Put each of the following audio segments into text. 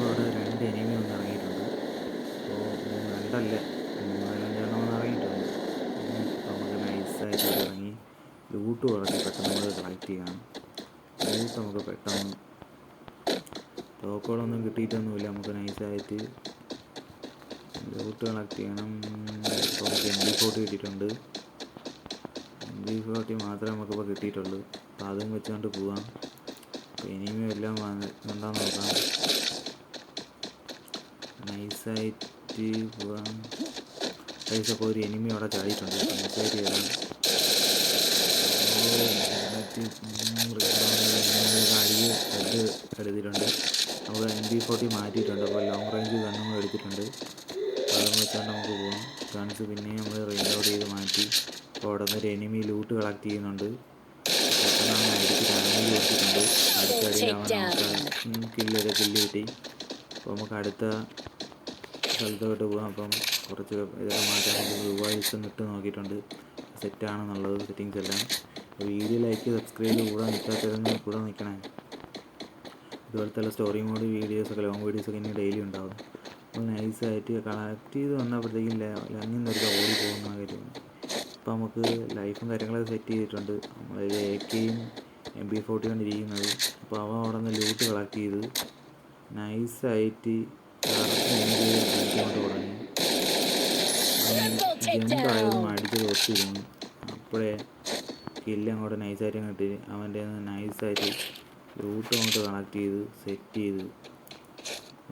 അവിടെ രണ്ട് എനിമി ഒന്ന് ഇറങ്ങിയിട്ടുണ്ട് അപ്പോൾ രണ്ടല്ല മൂന്നാലഞ്ചെണ്ണം ഒന്ന് ഇറങ്ങിയിട്ടുണ്ട് നമുക്ക് ലൂട്ട് വളരെ പെട്ടെന്ന് നമുക്ക് കളക്ട് ചെയ്യണം ലൂട്ട് നമുക്ക് പെട്ടെന്ന് ടോക്കോളൊന്നും കിട്ടിയിട്ടൊന്നുമില്ല നമുക്ക് നൈസായിട്ട് ലൂട്ട് കളക്ട് ചെയ്യണം. എം ബി ഫോർട്ടി കിട്ടിയിട്ടുണ്ട്. എം ബി ഫോർട്ടി മാത്രമേ നമുക്കിപ്പോൾ കിട്ടിയിട്ടുള്ളൂ. അപ്പോൾ അതും വെച്ചുകൊണ്ട് പോവാം. അപ്പോൾ ഇനിയും എല്ലാം എന്താന്ന് നോക്കാം. നൈസായിട്ട് പോവാം. പൈസ ഇപ്പോൾ ഒരു എനിമി അവിടെ ചാടിയിട്ടുണ്ട്. നൈസായിട്ട് മുന്നൂറ് അടിയിൽ നമുക്ക് എം ബി ഫോർട്ടി മാറ്റിയിട്ടുണ്ട്. അപ്പോൾ ലോങ് റേഞ്ച് ഗണ്ണും എടുത്തിട്ടുണ്ട്. അതും വെച്ചുകൊണ്ട് നമുക്ക് പോകാം ഗൺസ് പിന്നെയും നമ്മൾ റീലോഡ് ചെയ്ത് മാറ്റി. അവിടെ നിന്ന് ഒരു എനിമി ലൂട്ട് കളക്ട് ചെയ്യുന്നുണ്ട്. പെട്ടെന്ന് അവൻ അടിച്ച് ഡാമേജ് കൊടുത്തിട്ടുണ്ട് അടുത്ത കില്ലൊരു കില്ല് കിട്ടി. അപ്പോൾ നമുക്ക് അടുത്ത സ്ഥലത്തോട്ട് പോകാം അപ്പം കുറച്ച് ഇതൊക്കെ മാറ്റാൻ റിവൈസ് ഇട്ട് നോക്കിയിട്ടുണ്ട്. സെറ്റാണെന്നുള്ളത് സെറ്റിങ്സ് എല്ലാം. വീഡിയോ ലൈക്ക് സബ്സ്ക്രൈബ് കൂടെ നിൽക്കാത്തതെന്ന് കൂടെ നിൽക്കണേ. ഇതുപോലത്തെ സ്റ്റോറി മോഡ് വീഡിയോസൊക്കെ ലോങ് വീഡിയോസൊക്കെ ഇനി ഡെയിലി ഉണ്ടാവും. നൈസായിട്ട് കളക്ട് ചെയ്ത് വന്നപ്പോഴത്തേക്കും ലങ്ങിൽ നിന്നൊരു ഓടി പോകുന്ന കാര്യമാണ് അപ്പോൾ നമുക്ക് ലൈഫും കാര്യങ്ങളൊക്കെ സെറ്റ് ചെയ്തിട്ടുണ്ട്. നമ്മൾ എ കെയും എം ബി ഫോർട്ടി കൊണ്ട് ഇരിക്കുന്നത്. അപ്പോൾ അവ അവിടെ നിന്ന് ലൂട്ട് കളക്ട് ചെയ്ത് നൈസായിട്ട് അടിച്ചുകൊണ്ട് തുടങ്ങി എന്തായാലും അടിച്ച് ഒത്തിരുന്നു അപ്പോഴേ കില്ല് അങ്ങോട്ട് നൈസായിട്ട് അങ്ങോട്ട് അവന്റെ നൈസായിട്ട് ലൂട്ട് അങ്ങോട്ട് കണക്ട് ചെയ്ത് സെറ്റ് ചെയ്ത്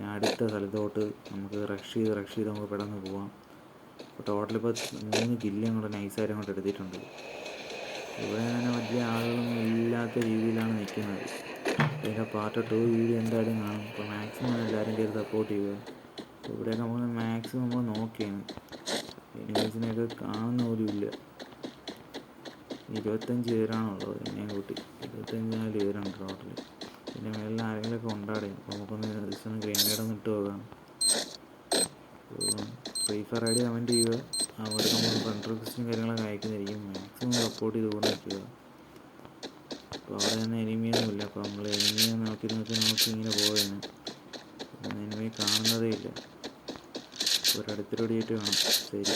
അടുത്ത സ്ഥലത്തോട്ട് നമുക്ക് റഷ് ചെയ്ത് റഷ് ചെയ്ത് നമുക്ക് പെടന്ന് പോവാം. അപ്പോൾ ടോട്ടൽ ഇപ്പോൾ മൂന്ന് കില്ല് അങ്ങോട്ട് നൈസായിട്ട് അങ്ങോട്ട് എടുത്തിട്ടുണ്ട്. ഇവിടെ തന്നെ വലിയ ആളുകളൊന്നും ഇല്ലാത്ത രീതിയിലാണ് നിൽക്കുന്നത് ഇതിന്റെ പാർട്ട് ടു വീഡിയോ എന്തായാലും കാണും. അപ്പോൾ മാക്സിമം എല്ലാവരും കയറി സപ്പോർട്ട് ചെയ്യുക. ഇവിടെയൊക്കെ നമ്മൾ മാക്സിമം നമ്മൾ നോക്കിയാണ്. എനിമീസിനെയൊക്കെ കാണുന്ന പോലും ഇല്ല. ഇരുപത്തഞ്ച് പേരാണുള്ളത് എന്നെ കൂട്ടി. ഇരുപത്തഞ്ച് നാല് പേരുണ്ട് ടോട്ടൽ പിന്നെ മേലിൽ ആരെങ്കിലുമൊക്കെ ഉണ്ടാടേ നമുക്കൊന്ന് ജസ്റ്റ് ഒന്ന് ഇട്ട് പോകാം ഫ്രീ ഫയർ ഐഡി കമന്റ് ചെയ്യുക അവിടെ നമ്മൾ ഫ്രണ്ട് റിക്വസ്റ്റും കാര്യങ്ങളൊക്കെ അയക്കുന്നതായിരിക്കും മാക്സിമം സപ്പോർട്ട് ചെയ്ത് കൂടെ നിൽക്കുക അപ്പോൾ അവിടെ തന്നെ എനിമിയൊന്നുമില്ല അപ്പോൾ നമ്മൾ എനിമിയെ നോക്കി നോക്കി നോക്കി ഇങ്ങനെ പോവുകയാണ് എനിമിയെ കാണുന്നതേ ഇല്ല. ഒരടുത്തൊരു അടിയായിട്ട് കാണാം ശരി.